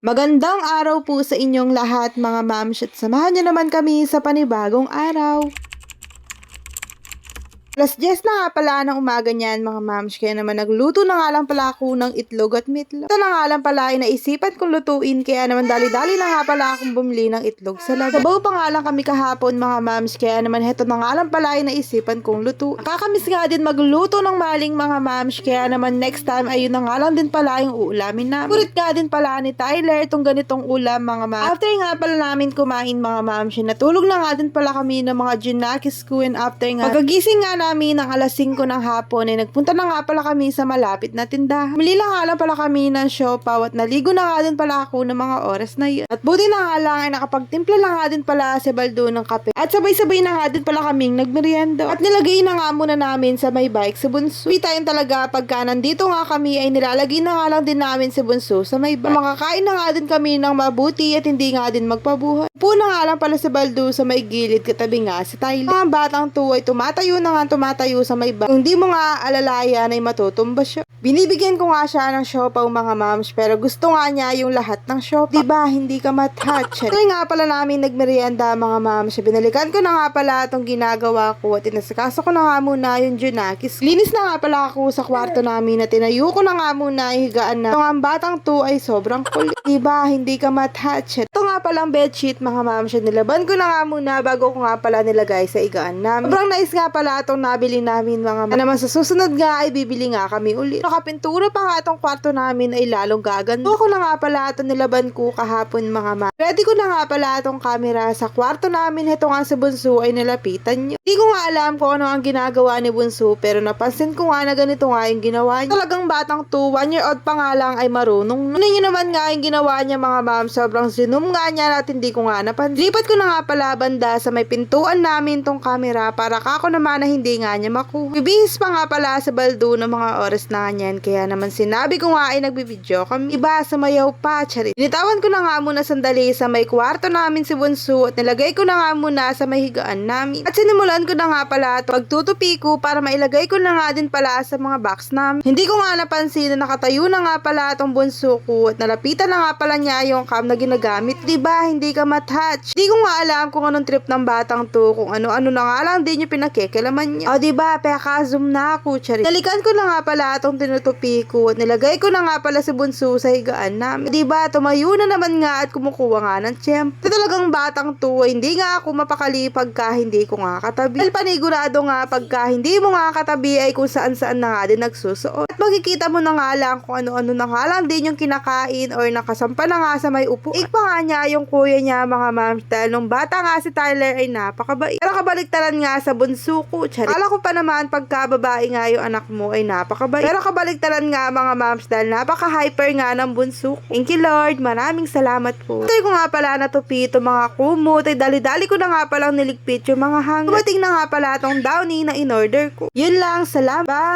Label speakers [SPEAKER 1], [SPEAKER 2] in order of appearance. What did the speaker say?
[SPEAKER 1] Magandang araw po sa inyong lahat mga mams at samahan niyo naman kami sa panibagong araw. Alas 10 na nga pala ng umaga niyan mga mams kaya naman nagluto na nga lang pala ako ng itlog at meatloaf. Ito na nga lang pala ay naisipan kong lutuin kaya naman dali-dali na nga pala akong bumili ng itlog sa laga. Sabaw pa nga lang kami kahapon mga mams kaya naman heto na nga lang pala ay naisipan kong luto. Kakamiss nga din magluto ng maling mga mams kaya naman next time ayun na nga lang din pala yung uulamin namin. Kurit nga din pala ni Tyler itong ganitong ulam mga mams. After nga pala namin kumain mga mams, natulog na nga din pala kami ng mga Junakis ko and after nga pagkagising nga namin ng alas 5 ng hapon ay nagpunta na nga pala kami sa malapit na tindahan. Muli lang nga lang pala kami ng siopaw at naligo na nga din pala ako ng mga oras na yun. At buti na nga lang ay nakapagtimpla na nga din pala si Baldo ng kape. At sabay-sabay na nga din pala kaming nagmerienda. At nilagay na nga muna namin sa may bike sa bunso. Sweet time talaga pagka nandito nga kami ay nilalagay na nga lang din namin si bunso sa may bike. Makakain na nga din kami ng mabuti at hindi nga din magpabuhay. Upo na nga lang pala si Baldo sa may gilid katabi nga si Tyler. Mga batang to ay tumatayo na nga tumatayo sa may bike. Kung mo nga alalayan ay matutumba siya. Binibigyan ko nga siya ng siopaw mga moms pero gusto nga niya yung lahat ng siopaw. Diba hindi ka matouch? Kaya nga pala namin nagmerienda mga moms. Binalikan ko na nga pala itong ginagawa ko at inasikaso ko na nga muna yung Junakis. Linis na nga pala ako sa kwarto namin at tinayo ko na nga muna yung higaan na. Ito ang batang to ay sobrang kulit. Diba hindi ka matouch? Ito nga palang bedsheet mga moms. Nilaban ko na nga muna bago ko nga pala nilagay sa higaan namin. Sobrang nice nga pala itong nabili namin mga moms. naman sa susunod nga ay bibili nga kami ulit. Nakapintura pa nga itong kwarto namin ay lalong gaganda. Ako na nga pala ito nilaban ko kahapon mga ma. Ready ko na nga pala itong camera sa kwarto namin. Ito nga sa bunso ay nalapitan niyo. Hindi ko nga alam kung ano ang ginagawa ni bunso pero napansin ko nga na ganito nga yung ginawa niya. Talagang batang to, one year old pa nga lang ay marunong. Ano niyo naman nga yung ginawa niya mga ma'am. Sobrang sinum nga niya at hindi ko nga napansin. Lipat ko na nga pala banda sa may pintuan namin tong camera para kako naman na hindi nga niya makuha. Bibihis pa nga pala sa baldo ng mga oras na niyan. Kaya naman sinabi ko nga ay nagbibideo kami. Iba sumayaw pa, charit. Binitawan ko na nga muna sandali sa may kwarto namin si Bunso at nilagay ko na nga muna sa may higaan namin. At sinimulan ko na nga pala ito pagtutupi ko para mailagay ko na nga din pala sa mga box namin. Hindi ko nga napansin na nakatayo na nga pala itong bunso ko at nalapitan na nga pala niya yung cam na ginagamit. Diba, hindi ka matouch. Hindi ko nga alam kung anong trip ng batang to, kung ano-ano na nga lang din yung pinakikalaman niya. O diba, peka-zoom na ako, charit. Nalikan ko na nga pala itong tinutupi ko at nilagay ko na nga pala si bunso sa higaan namin. Diba, tumayo na naman nga at kumukuha nga ng tiyemp. Ito talagang batang to, hindi nga ako mapakali pagka hindi ko nga katabi. Dahil panigurado nga pagka hindi mo nga katabi ay kung saan saan na nga din nagsusuot. At makikita mo na nga lang kung ano-ano na nga lang din yung kinakain or nakasampa na nga sa may upo. Ik pa nga niya yung kuya niya mga ma'am dahil nung bata nga si Tyler ay napakabait. Pero kabaliktaran nga sa bunso ko. Charit. Kala ko pa naman pagka babae nga yung anak mo ay napakabait. Pero kabaliktaran nga mga ma'ams dahil napaka-hyper nga ng bunso. Thank you Lord. Maraming salamat po. Ito ko nga pala natupi ito mga kumot ay dali-dali ko na nga palang niligpit yung mga hangin. Dumating na nga pala tong downy na in-order ko. Yun lang. Salamat. Bye!